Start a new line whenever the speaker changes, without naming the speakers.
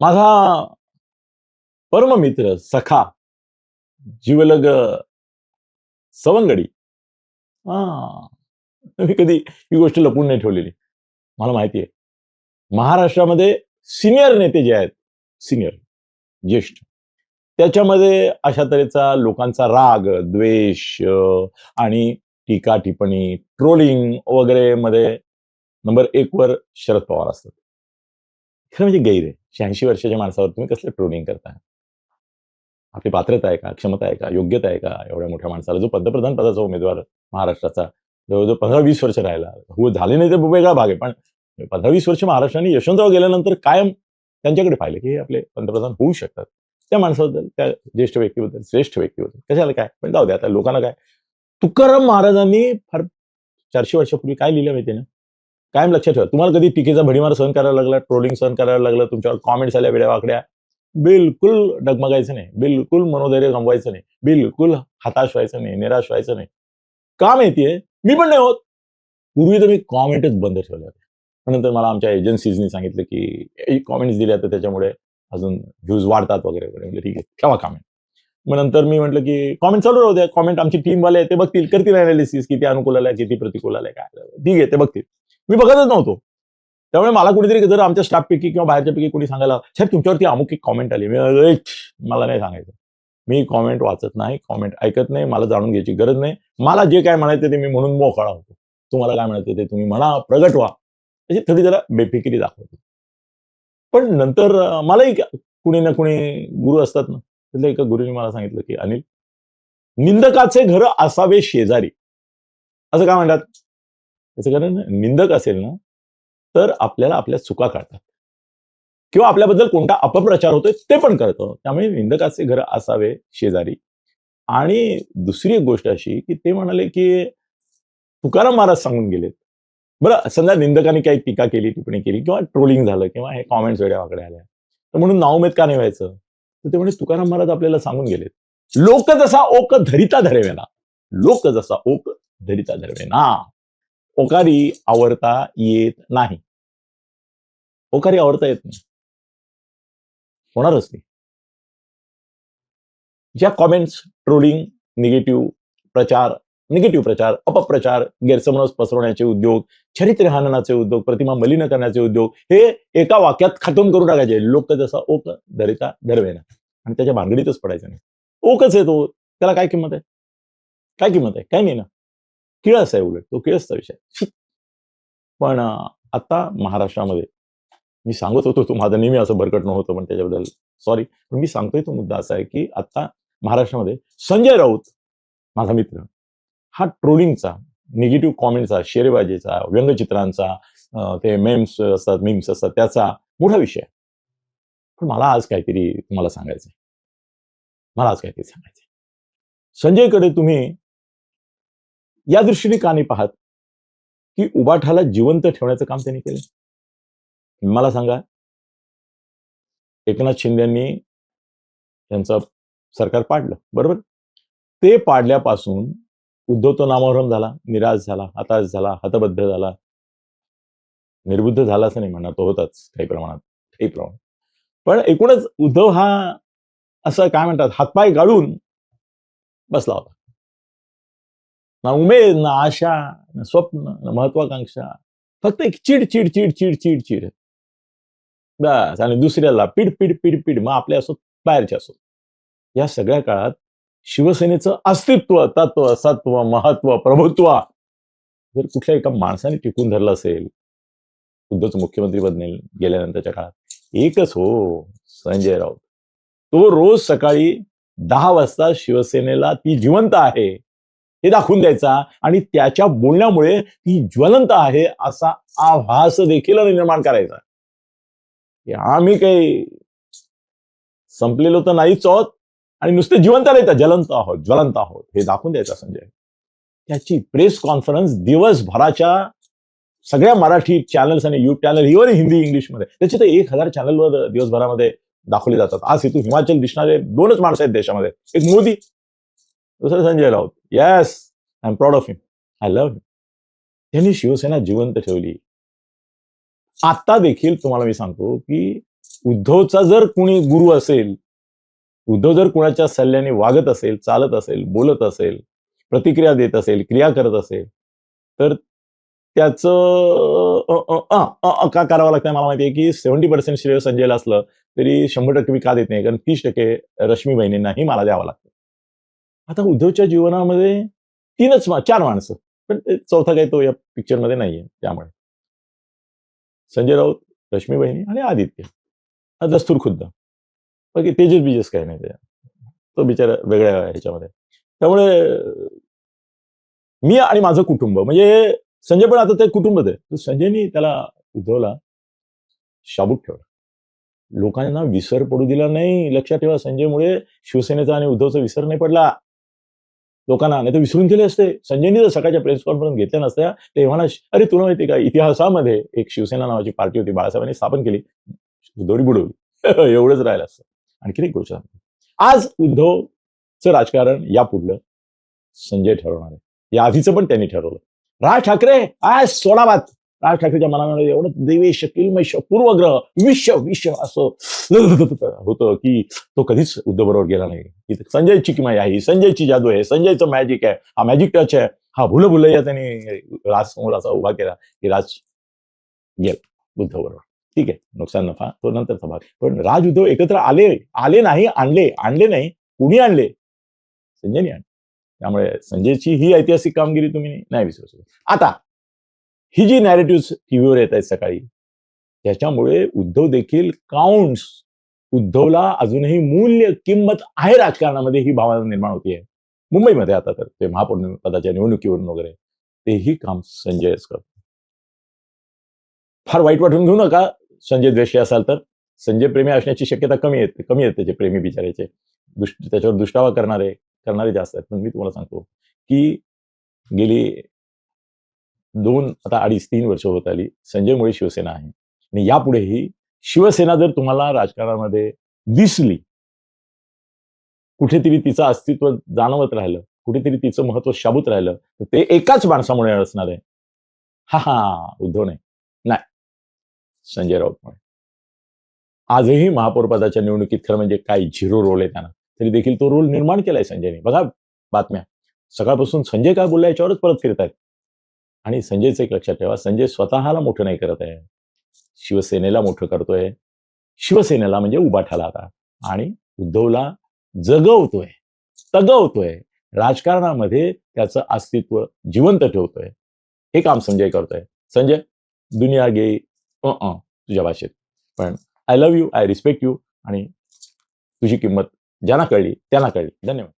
माझा परममित्र सखा जीवलग सवंगडी. हा. मी कधी ही गोष्ट लपून नाही ठेवलेली. मला माहिती आहे. महाराष्ट्रामध्ये सिनियर नेते जे आहेत सिनियर ज्येष्ठ त्याच्यामध्ये अशा तऱ्हेचा लोकांचा राग द्वेष आणि टीका टिप्पणी ट्रोलिंग वगैरे मध्ये नंबर एक वर शरद पवार असतात. खरं म्हणजे गैर आहे. शहाऐंशी वर्षाच्या माणसावर तुम्ही कसलं ट्रोलिंग करताय आपली पात्रता आहे का? क्षमता आहे का? योग्यता आहे का? एवढ्या मोठ्या माणसाला जो पंतप्रधान पदाचा उमेदवार महाराष्ट्राचा जवळजवळ पंधरा वीस वर्ष राहिला. हो झाले नाही तर वेगळा भाग आहे. पण पंधरा वीस वर्ष महाराष्ट्राने यशवंतराव गेल्यानंतर कायम त्यांच्याकडे पाहिलं की हे आपले पंतप्रधान होऊ शकतात. त्या माणसाबद्दल त्या ज्येष्ठ व्यक्तीबद्दल श्रेष्ठ व्यक्तीबद्दल कशाला काय? पण जाऊ दे आता लोकांना काय? तुकाराम महाराजांनी फार चारशे वर्षापूर्वी काय लिहिलं माहिती ना? कायम लक्षात ठेवा. तुम्हाला कधी टीकेचा भडीमार सहन करायला लागला ट्रोलिंग सहन करायला लागलं तुमच्यावर कॉमेंट्स आल्या वेड्या वाकड्या बिलकुल डगमगायचं नाही. बिलकुल मनोधैर्य गमवायचं नाही. बिलकुल हताश व्हायचं नाही निराश व्हायचं नाही. का माहितीये? मी पण नाही होत. पूर्वी तर मी कॉमेंटच बंद ठेवले होते नंतर मला आमच्या एजन्सीजनी सांगितलं की कॉमेंट्स दिल्या तर त्याच्यामुळे अजून व्ह्यूज वाढतात वगैरे वगैरे. म्हणजे ठीक आहे ठेवा कॉमेंट मग नंतर मी म्हटलं की कॉमेंट चालू राहू द्या. कॉमेंट आमची टीम वाले आहे, ते बघतील. करतील अनालिसिस किती अनुकूल आलाय किती प्रतिकूल आलाय काय ठीक आहे ते बघतील. मी बघतच नव्हतो. त्यामुळे मला कुठेतरी जर आमच्या स्टाफपैकी किंवा बाहेरच्यापैकी कोणी सांगायला साहेब तुमच्यावरती अमुक एक कॉमेंट आली. मी मला नाही सांगायचं. मी कॉमेंट वाचत नाही कॉमेंट ऐकत नाही मला जाणून घ्यायची गरज नाही. मला जे काय म्हणायचं ते मी म्हणून मोकळा होतो. तुम्हाला काय म्हणायचं ते तुम्ही म्हणा प्रगट व्हा अशी थोडी जरा बेफिकिरी दाखवतो. पण नंतर मलाही का- कुणी ना कुणी गुरु असतात ना. त्यातल्या एका गुरुने मला सांगितलं की अनिल निंदकाचे घर असावे शेजारी. असं काय म्हणतात? त्याचं कारण निंदक असेल ना तर आपल्याला आपल्या चुका कळतात. किंवा आपल्याबद्दल कोणता अपप्रचार होतोय ते पण करतो त्यामुळे निंदकाचे घर असावे शेजारी. आणि दुसरी एक गोष्ट अशी की ते म्हणाले की तुकाराम महाराज सांगून गेलेत. बरं समजा निंदकाने काही टीका केली टिप्पणी केली किंवा ट्रोलिंग झालं किंवा हे कॉमेंट्स वेगळ्या वाकड्या आल्या. तर म्हणून नावमेद का नाही व्हायचं? तर ते म्हणजे तुकाराम महाराज आपल्याला सांगून गेलेत. लोक जसा ओक धरिता धरवेना. लोक जसा ओक धरिता धरवेना. ओकारी आवडता येत नाही. ओकारी आवडता येत नाही. होणारच नाही. ज्या कॉमेंट्स ट्रोलिंग निगेटिव्ह प्रचार निगेटिव्ह प्रचार अपप्रचार गैरसमज पसरवण्याचे उद्योग चरित्रहननाचे उद्योग प्रतिमा मलिन करण्याचे उद्योग हे एका वाक्यात खातून करून टाकायचे. लोक जसा ओक धरिता धरवेना आणि त्याच्या भानगडीतच पडायचं नाही. ओकच आहे तो. त्याला काय किंमत आहे? काय किंमत आहे? काय नाही ना. किळस आहे उलट तो किळसचा विषय. पण आता महाराष्ट्रामध्ये मी सांगत होतो तो माझं नेहमी असं भरकटणं होतं पण त्याच्याबद्दल सॉरी पण मी सांगतोय तो मुद्दा असा आहे की आता महाराष्ट्रामध्ये संजय राऊत माझा मित्र हा ट्रोलिंगचा निगेटिव्ह कॉमेंटचा शेरेबाजीचा व्यंगचित्रांचा ते मेम्स असतात मीम्स असतात त्याचा मोठा विषय आहे. पण मला आज काहीतरी तुम्हाला सांगायचं मला आज काहीतरी सांगायचं संजयकडे तुम्ही या दृष्टीने का नाही पाहत? की उबाठाला जिवंत ठेवण्याचं काम त्यांनी केलं. मला सांगा एकनाथ शिंदेनी यांचं सरकार पाडलं बरोबर? ते पाडल्यापासून उद्धव तो नामोहरम झाला निराश झाला हताश झाला हतबद्ध झाला. निर्बुद्ध झाला असं नाही म्हणणार तो होताच काही प्रमाणात काही प्रमाणात. पण एकूणच उद्धव हा असं काय म्हणतात हातपाय गाळून बसला होता. ना उमेद ना आशा ना स्वप्न ना महत्वाकांक्षा. फक्त एक चिड चिड चिड चिड चिड चिड. बस. आणि दुसऱ्याला पीड पीड पीड पीड मग आपल्या असो बाहेरचे असो. या सगळ्या काळात शिवसेनेचं अस्तित्व तत्व सत्व महत्त्व प्रभुत्व जर कुठल्या एका माणसाने टिकून धरलं असेल उद्धवचं मुख्यमंत्रीपद नाही गेल्यानंतरच्या काळात एकच हो संजय राऊत. तो रोज सकाळी दहा वाजता शिवसेनेला ती जिवंत आहे. हे दाखवून द्यायचा. आणि त्याच्या बोलण्यामुळे ती ज्वलंत आहे असा आभास देखील निर्माण करायचा. आम्ही काही संपलेलो तर नाहीच आहोत. आणि नुसते जिवंत नाही ज्वलंत जलंत आहोत ज्वलंत आहोत. हे दाखवून द्यायचा संजय. त्याची प्रेस कॉन्फरन्स दिवसभराच्या सगळ्या मराठी चॅनल्स आणि यूट्यूब चॅनल इव्हन हिंदी इंग्लिशमध्ये त्याचे तर एक हजार चॅनलवर दिवसभरामध्ये दाखवले जातात. आज इथून हिमाचल दिसणारे दोनच माणसं आहेत देशामध्ये. एक मोदी दुसरं Sanjay Raut. Yes I am proud of him I love him त्यांनी शिवसेना जिवंत ठेवली. आता देखील तुम्हाला मी सांगतो की उद्धवचा जर कुणी गुरु असेल उद्धव जर कुणाच्या सल्ल्याने वागत असेल चालत असेल बोलत असेल प्रतिक्रिया देत असेल क्रिया करत असेल तर त्याचं का करावं लागतं मला माहिती आहे की सेव्हन्टी पर्सेंट श्रेय संजयला असलं तरी शंभर टक्के मी का देत नाही? कारण तीस टक्के रश्मी बहिणींनाही मला द्यावं लागतं. आता उद्धवच्या जीवनामध्ये तीनच मा- चार माणसं. पण चौथा काही तो या पिक्चरमध्ये नाहीये त्यामुळे. संजय राऊत रश्मी बहिणी आणि आदित्य. हा दस्तूर खुद्द. बाकी तेजस बिजस काही नाही त्याच्यात. तो बिचारा वेगळ्या ह्याच्यामध्ये. त्यामुळे मी आणि माझं कुटुंब म्हणजे संजय पण आता ते कुटुंबच आहे. संजयनी त्याला उद्धवला शाबूत ठेवला. लोकांना विसर पडू दिला नाही. लक्षात ठेवा संजयमुळे शिवसेनेचा आणि उद्धवचा विसर नाही पडला. लोकांना. नाही तर विसरून गेले असते. संजयनी जर सकाळच्या प्रेस कॉन्फरन्स घेतल्या नसत्या तेव्हा ना अरे तुला माहिती का? इतिहासामध्ये एक शिवसेना नावाची पार्टी होती बाळासाहेबांनी स्थापन केली. दोरी बुडवली. एवढंच राहिलं असतं. आणखी एक गोष्ट आज उद्धवचं राजकारण या पुढलं संजय ठरवणार आहे. या आधीचं पण त्यांनी ठरवलं. राज ठाकरे आज सोडावात राज ठाकरेच्या मनामध्ये एवढं देवेश किलमश पूर्वग्रह विश्व विश्व असं होतं की तो कधीच उद्धव बरोबर गेला नाही. संजयची किमा आहे संजयची जादू आहे संजयचं मॅजिक आहे हा मॅजिक टच आहे हा भुल भुलैया त्यांनी राज समोर असा उभा केला की राज गेला उद्धव बरोबर ठीक आहे नुकसान नफा तो नंतरचा भाग. पण राज उद्धव एकत्र आले आले नाही आणले आणले नाही कुणी आणले? संजयनी आणले. त्यामुळे संजयची ही ऐतिहासिक कामगिरी तुम्ही नाही विसरू शकत. आता ही जी नॅरेटिव्ह टीव्हीवर येत आहेत सकाळी त्याच्यामुळे उद्धव देखील काउंट्स उद्धवला अजूनही मूल्य किंमत आहे राजकारणामध्ये ही भावना निर्माण होतीये मुंबईमध्ये आता तर ते महापौर पदाच्या निवडणुकीवरून वगैरे तेही काम संजयच करतो. फार वाईट वाटून घेऊ नका संजय द्वेषी असाल तर. संजय प्रेमी असण्याची शक्यता कमी येते कमी आहेत त्याचे प्रेमी बिचारायचे दुष्ट त्याच्यावर दुष्टावा करणारे करणारे जास्त आहेत. पण मी तुम्हाला सांगतो की गेली दोन आता अडीच तीन वर्ष होत आली. संजयमुळे शिवसेना आहे. आणि यापुढेही शिवसेना जर तुम्हाला राजकारणामध्ये दिसली कुठेतरी तिचं अस्तित्व जाणवत राहिलं कुठेतरी तिचं महत्त्व शाबूत राहिलं तर ते एकाच माणसामुळे असणार आहे. हा हा उद्धव नाही नाही. संजय राऊतमुळे आजही महापौरपदाच्या निवडणुकीत खरं म्हणजे काय झिरो रोल आहे त्यांना. तरी देखील तो रोल निर्माण केलाय संजयने. बघा बातम्या. सकाळपासून संजय काय बोलला याच्यावरच परत फिरत आहेत आणि संजयचं एक लक्षात ठेवा संजय स्वतःला मोठं नाही करत आहे. शिवसेनेला मोठं करतोय. शिवसेनेला म्हणजे उभा ठाला आता. आणि उद्धवला जगवतोय तगवतोय. राजकारणामध्ये त्याचं अस्तित्व जिवंत ठेवतोय. हे काम संजय करतोय. संजय दुनिया गे अ तुझ्या भाषेत. पण I love you I respect you आणि तुझी किंमत ज्यांना कळली त्यांना कळली. धन्यवाद.